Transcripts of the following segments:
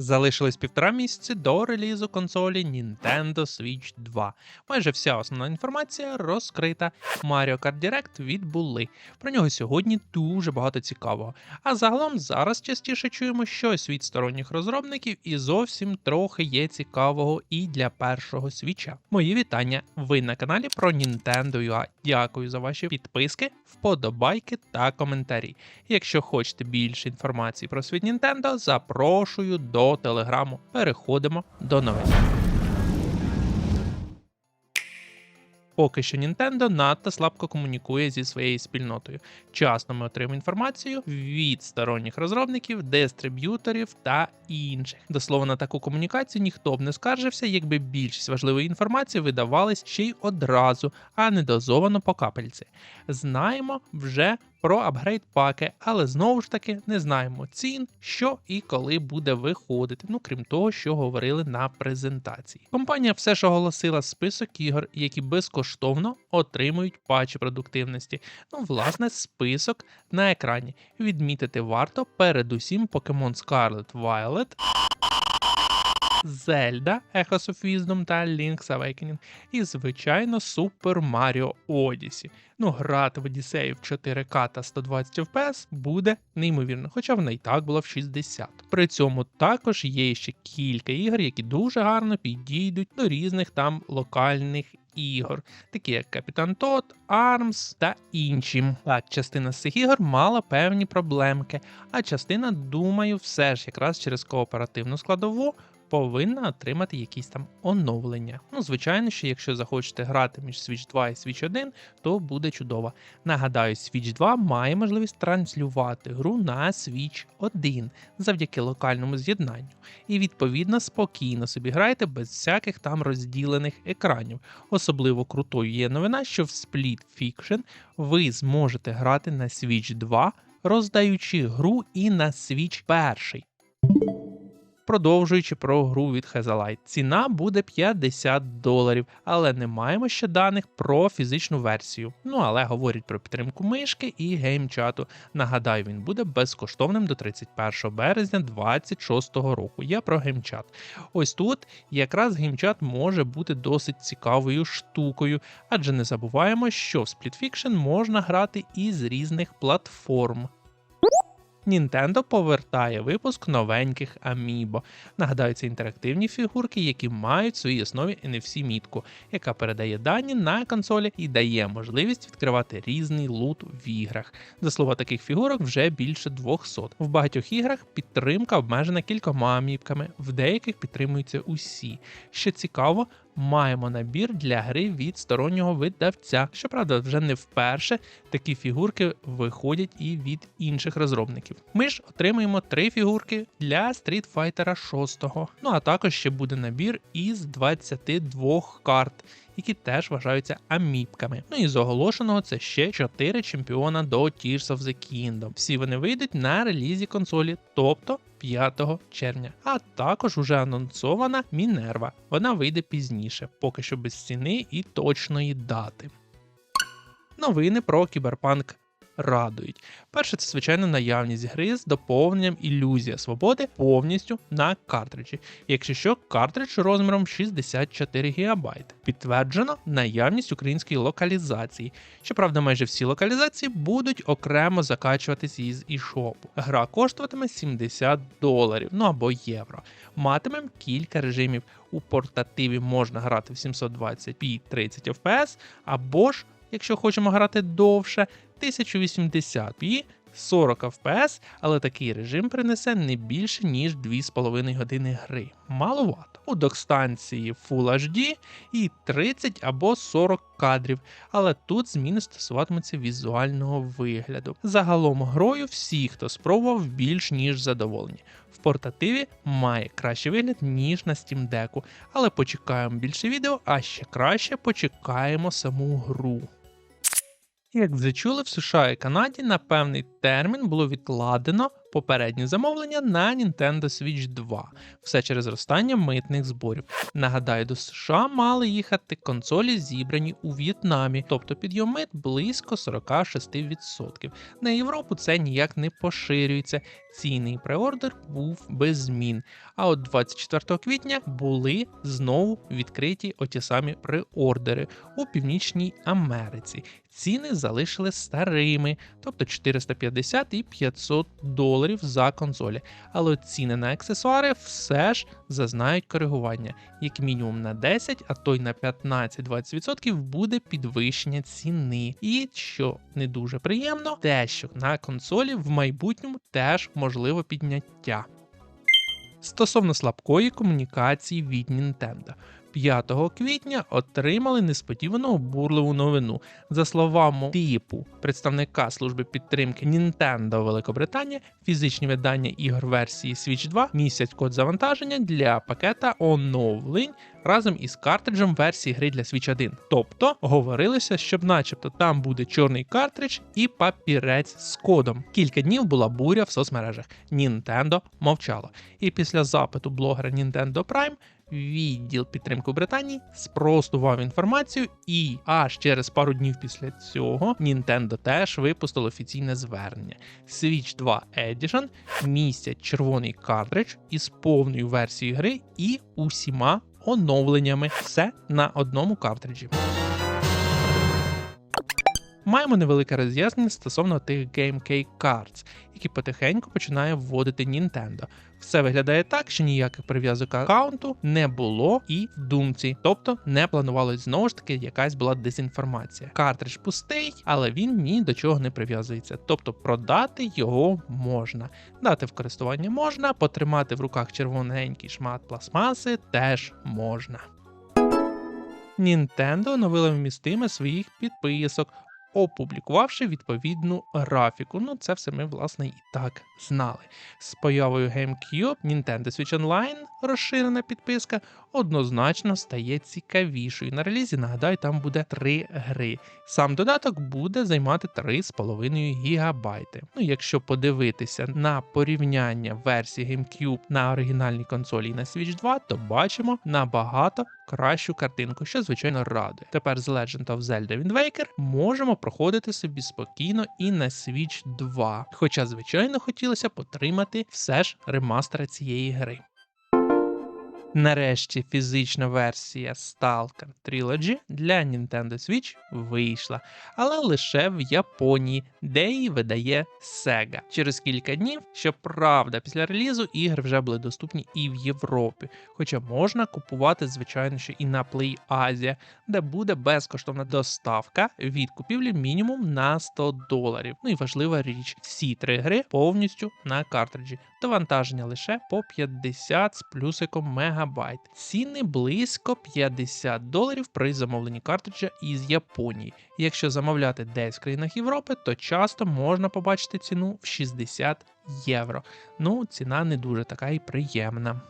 Залишилось півтора місяці до релізу консолі Nintendo Switch 2. Майже вся основна інформація розкрита. Mario Kart Direct відбули. Про нього сьогодні дуже багато цікавого. А загалом зараз частіше чуємо щось від сторонніх розробників, і зовсім трохи є цікавого і для першого свіча. Мої вітання! Ви на каналі про Nintendo UA. Дякую за ваші підписки, вподобайки та коментарі. Якщо хочете більше інформації про світ Nintendo, запрошую до телеграму. Переходимо до новин. Поки що Nintendo надто слабко комунікує зі своєю спільнотою. Часто ми отримуємо інформацію від сторонніх розробників, дистриб'юторів та інших. До слова, на таку комунікацію ніхто б не скаржився, якби більшість важливої інформації видавалась ще й одразу, а не дозовано по капельці. Знаємо вже про апгрейд паки, але знову ж таки не знаємо цін, що і коли буде виходити. Ну крім того, що говорили на презентації. Компанія все ж оголосила список ігор, які безкоштовно отримують патчі продуктивності. Ну, власне, список на екрані. Відмітити варто передусім Pokemon Scarlet Violet. Zelda Echoes of Wisdom та Link's Awakening. І, звичайно, Super Mario Odyssey. Ну, грати в Одіссею в 4К та 120 FPS буде неймовірно, хоча вона і так була в 60. При цьому також є ще кілька ігор, які дуже гарно підійдуть до різних там локальних ігор, такі як Капітан Тот, Армс та інші. Так, частина з цих ігор мала певні проблемки, а частина, думаю, все ж якраз через кооперативну складову повинна отримати якісь там оновлення. Ну, звичайно, що якщо захочете грати між Switch 2 і Switch 1, то буде чудово. Нагадаю, Switch 2 має можливість транслювати гру на Switch 1 завдяки локальному з'єднанню. І відповідно спокійно собі грайте без всяких там розділених екранів. Особливо крутою є новина, що в Split Fiction ви зможете грати на Switch 2, роздаючи гру і на Switch 1. Продовжуючи про гру від Hazelight. Ціна буде 50 доларів, але не маємо ще даних про фізичну версію. Ну але говорять про підтримку мишки і геймчату. Нагадаю, він буде безкоштовним до 31 березня 2026 року. Я про геймчат. Ось тут якраз геймчат може бути досить цікавою штукою, адже не забуваємо, що в Split Fiction можна грати із різних платформ. Nintendo повертає випуск новеньких Amiibo. Нагадаю, це інтерактивні фігурки, які мають в своїй основі NFC-мітку, яка передає дані на консолі і дає можливість відкривати різний лут в іграх. За слова таких фігурок вже більше 200. В багатьох іграх підтримка обмежена кількома амібками, в деяких підтримуються усі. Що цікаво, маємо набір для гри від стороннього видавця. Щоправда, вже не вперше такі фігурки виходять і від інших розробників. Ми ж отримаємо три фігурки для Street Fighter 6. Ну а також ще буде набір із 22 карт. Які теж вважаються аміпками. Ну і з оголошеного це ще 4 чемпіона до Tears of the Kingdom. Всі вони вийдуть на релізі консолі, тобто 5 червня. А також уже анонсована Мінерва. Вона вийде пізніше, поки що без ціни і точної дати. Новини про кіберпанк радують. Перше, це звичайно наявність гри з доповненням ілюзія свободи повністю на картриджі. Якщо що, картридж розміром 64 ГБ. Підтверджено наявність української локалізації. Щоправда, майже всі локалізації будуть окремо закачуватись із eShop. Гра коштуватиме 70 доларів, ну або євро. Матимемо кілька режимів. У портативі можна грати в 720p 30 FPS, або ж, якщо хочемо грати довше, 1080p 40 FPS, але такий режим принесе не більше ніж 2,5 години гри. Маловато. У док-станції Full HD і 30 або 40 кадрів, але тут зміни стосуватимуться візуального вигляду. Загалом грою всі, хто спробував, більш ніж задоволені. В портативі має кращий вигляд, ніж на Steam Deck, але почекаємо більше відео, а ще краще почекаємо саму гру. Як вже чули, в США і Канаді на певний термін було відкладено попередні замовлення на Nintendo Switch 2. Все через зростання митних зборів. Нагадаю, до США мали їхати консолі, зібрані у В'єтнамі, тобто підйом мит близько 46%. На Європу це ніяк не поширюється. Цінний преордер був без змін. А от 24 квітня були знову відкриті оті самі преордери у Північній Америці. Ціни залишили старими, тобто 450 і 500 доларів за консолі. Але ціни на аксесуари все ж зазнають коригування. Як мінімум на 10, а то й на 15-20% буде підвищення ціни. І що не дуже приємно, те, що на консолі в майбутньому теж можливо підняття. Стосовно слабкої комунікації від Nintendo. 5 квітня отримали несподівану обурливу новину. За словами типу представника служби підтримки Nintendo Великобританія, фізичні видання ігор версії Switch 2 містять код завантаження для пакета оновлень разом із картриджем версії гри для Switch 1. Тобто говорилося, щоб начебто там буде чорний картридж і папірець з кодом. Кілька днів була буря в соцмережах. Nintendo мовчало. І після запиту блогера Nintendo Prime відділ підтримки Британії спростував інформацію, і аж через пару днів після цього Nintendo теж випустило офіційне звернення. Switch 2 Edition містять червоний картридж із повною версією гри і усіма оновленнями. Все на одному картриджі. Маємо невелике роз'яснення стосовно тих GameK Cards, які потихеньку починає вводити Nintendo. Все виглядає так, що ніяких прив'язок аккаунту не було і в думці, тобто не планувалось знову ж таки якась була дезінформація. Картридж пустий, але він ні до чого не прив'язується. Тобто продати його можна, дати в користування можна, потримати в руках червоненький шмат пластмаси теж можна. Nintendo оновила вмістиме своїх підписок, опублікувавши відповідну графіку. Ну, це все ми, власне, і так знали. З появою GameCube Nintendo Switch Online розширена підписка однозначно стає цікавішою. На релізі, нагадаю, там буде три гри. Сам додаток буде займати 3,5 гігабайти. Ну, якщо подивитися на порівняння версії GameCube на оригінальній консолі і на Switch 2, то бачимо набагато кращу картинку, що звичайно радує. Тепер з Legend of Zelda Wind Waker можемо проходити собі спокійно і на Switch 2. Хоча, звичайно, хотілося потримати все ж ремастера цієї гри. Нарешті фізична версія Stalker Trilogy для Nintendo Switch вийшла, але лише в Японії, де її видає Sega. Через кілька днів, щоправда, після релізу ігри вже були доступні і в Європі, хоча можна купувати, звичайно, що і на Play Asia, де буде безкоштовна доставка від купівлі мінімум на 100 доларів. Ну і важлива річ, всі три гри повністю на картриджі. Довантаження лише по 50 з плюсиком мегабайт. Ціни близько 50 доларів при замовленні картриджа із Японії. Якщо замовляти десь в країнах Європи, то часто можна побачити ціну в 60 євро. Ну, ціна не дуже така і приємна.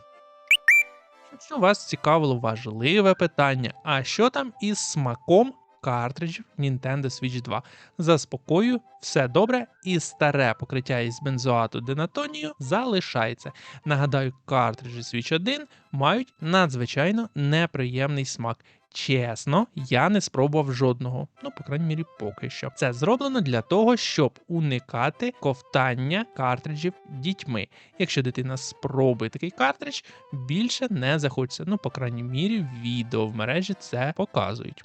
Якщо вас цікавило важливе питання, а що там із смаком картриджів Nintendo Switch 2? Заспокою, все добре, і старе покриття із бензоату денатонію залишається. Нагадаю, картриджі Switch 1 мають надзвичайно неприємний смак. Чесно, я не спробував жодного, ну, по крайній мірі, поки що. Це зроблено для того, щоб уникати ковтання картриджів дітьми. Якщо дитина спробує такий картридж, більше не захочеться. Ну, по крайній мірі, відео в мережі це показують.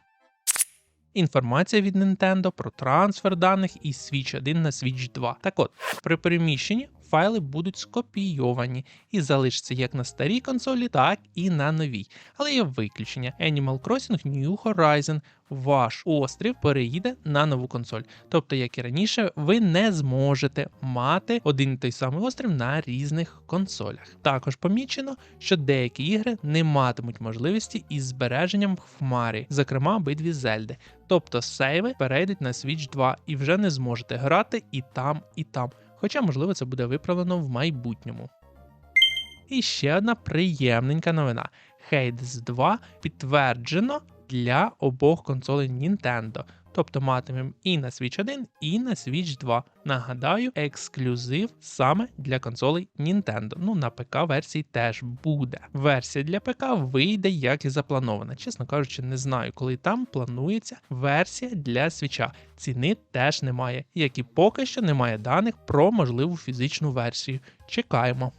Інформація від Nintendo про трансфер даних із Switch 1 на Switch 2. Так от, при переміщенні файли будуть скопійовані і залишаться як на старій консолі, так і на новій. Але є виключення: Animal Crossing New Horizon. Ваш острів переїде на нову консоль. Тобто, як і раніше, ви не зможете мати один і той самий острів на різних консолях. Також помічено, що деякі ігри не матимуть можливості із збереженням в хмарі, зокрема обидві Зельди. Тобто сейви перейдуть на Switch 2 і вже не зможете грати і там, і там. Хоча, можливо, це буде виправлено в майбутньому. І ще одна приємненька новина: Hades 2 підтверджено для обох консолей Nintendo. Тобто матимемо і на Switch 1, і на Switch 2. Нагадаю, ексклюзив саме для консолей Nintendo. Ну, на ПК версії теж буде. Версія для ПК вийде як і запланована. Чесно кажучи, не знаю, коли там планується версія для свіча. Ціни теж немає, як і поки що немає даних про можливу фізичну версію. Чекаємо.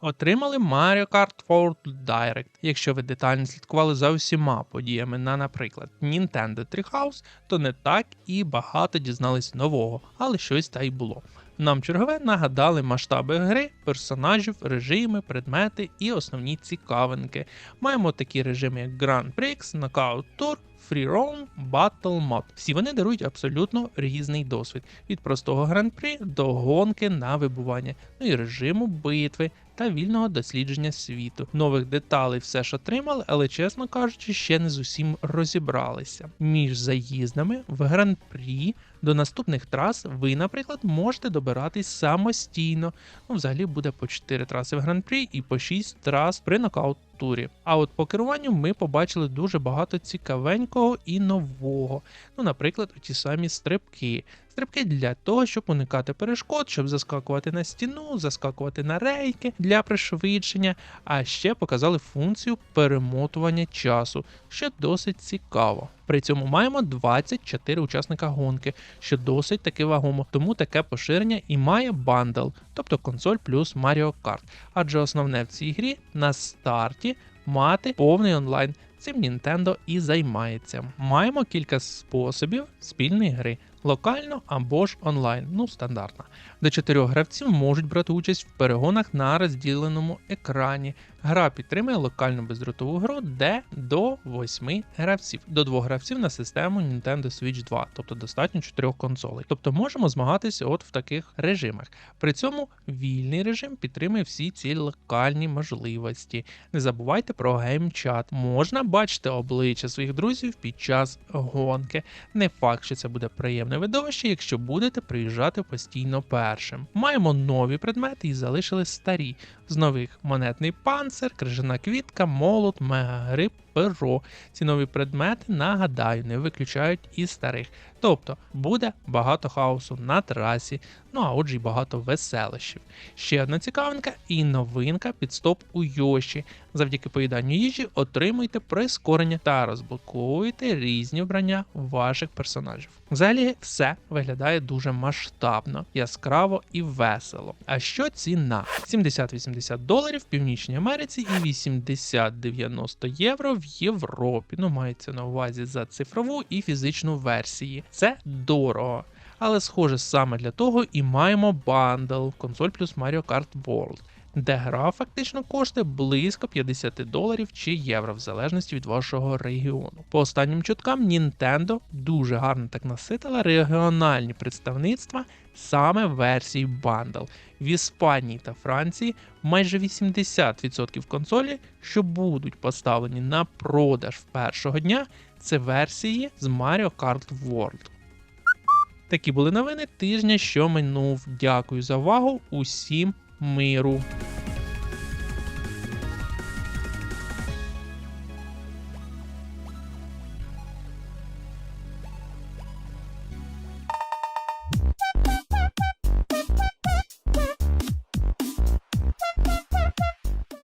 Отримали Mario Kart World Direct. Якщо ви детально слідкували за усіма подіями на, наприклад, Nintendo Treehouse, то не так і багато дізнались нового, але щось та й було. Нам чергове нагадали масштаби гри, персонажів, режими, предмети і основні цікавинки. Маємо такі режими, як Grand Prix, Knockout Tour, Free Roam, Battle Mode. Всі вони дарують абсолютно різний досвід від простого гран-прі до гонки на вибування, ну і режиму битви та вільного дослідження світу. Нових деталей все ж отримали, але чесно кажучи, ще не з усім розібралися. Між заїздами в гран-прі до наступних трас ви, наприклад, можете добиратись самостійно. Ну, взагалі буде по 4 траси в гран-прі і по 6 трас при нокаут-турі. А от по керуванню ми побачили дуже багато цікавенького і нового. Ну, наприклад, ті самі стрибки. Стрибки для того, щоб уникати перешкод, щоб заскакувати на стіну, заскакувати на рейки для пришвидшення. А ще показали функцію перемотування часу, що досить цікаво. При цьому маємо 24 учасника гонки, що досить таки вагомо, тому таке поширення і має бандл, тобто консоль плюс Mario Kart. Адже основне в цій грі на старті мати повний онлайн. Цим Nintendo і займається. Маємо кілька способів спільної гри. Локально або ж онлайн, ну стандартно. До чотирьох гравців можуть брати участь в перегонах на розділеному екрані. Гра підтримує локальну бездротову гру, де до 8 гравців, до двох гравців на систему Nintendo Switch 2, тобто достатньо чотирьох консолей. Тобто можемо змагатися от в таких режимах. При цьому вільний режим підтримує всі ці локальні можливості. Не забувайте про геймчат. Можна бачити обличчя своїх друзів під час гонки. Не факт, що це буде приємне видовище, якщо будете приїжджати постійно першим. Маємо нові предмети і залишили старі. З нових монетний панцир, крижана квітка, молот, мегагриб, перо. Ці нові предмети, нагадаю, не виключають і старих. Тобто буде багато хаосу на трасі, ну а отже й багато веселищів. Ще одна цікавинка і новинка під стоп у Йоші. Завдяки поїданню їжі отримуйте прискорення та розблоковуєте різні вбрання ваших персонажів. Взагалі все виглядає дуже масштабно, яскраво і весело. А що ціна? 70-80 доларів в Північній Америці і 80-90 євро в Європі. Ну, мається на увазі за цифрову і фізичну версії. Це дорого. Але схоже саме для того і маємо бандл консоль плюс Mario Kart World, де гра фактично коштує близько 50 доларів чи євро, в залежності від вашого регіону. По останнім чуткам Nintendo дуже гарно так наситила регіональні представництва саме версії бандл. В Іспанії та Франції майже 80% консолі, що будуть поставлені на продаж першого дня, це версії з Mario Kart World. Такі були новини тижня, що минув. Дякую за увагу. Усім миру.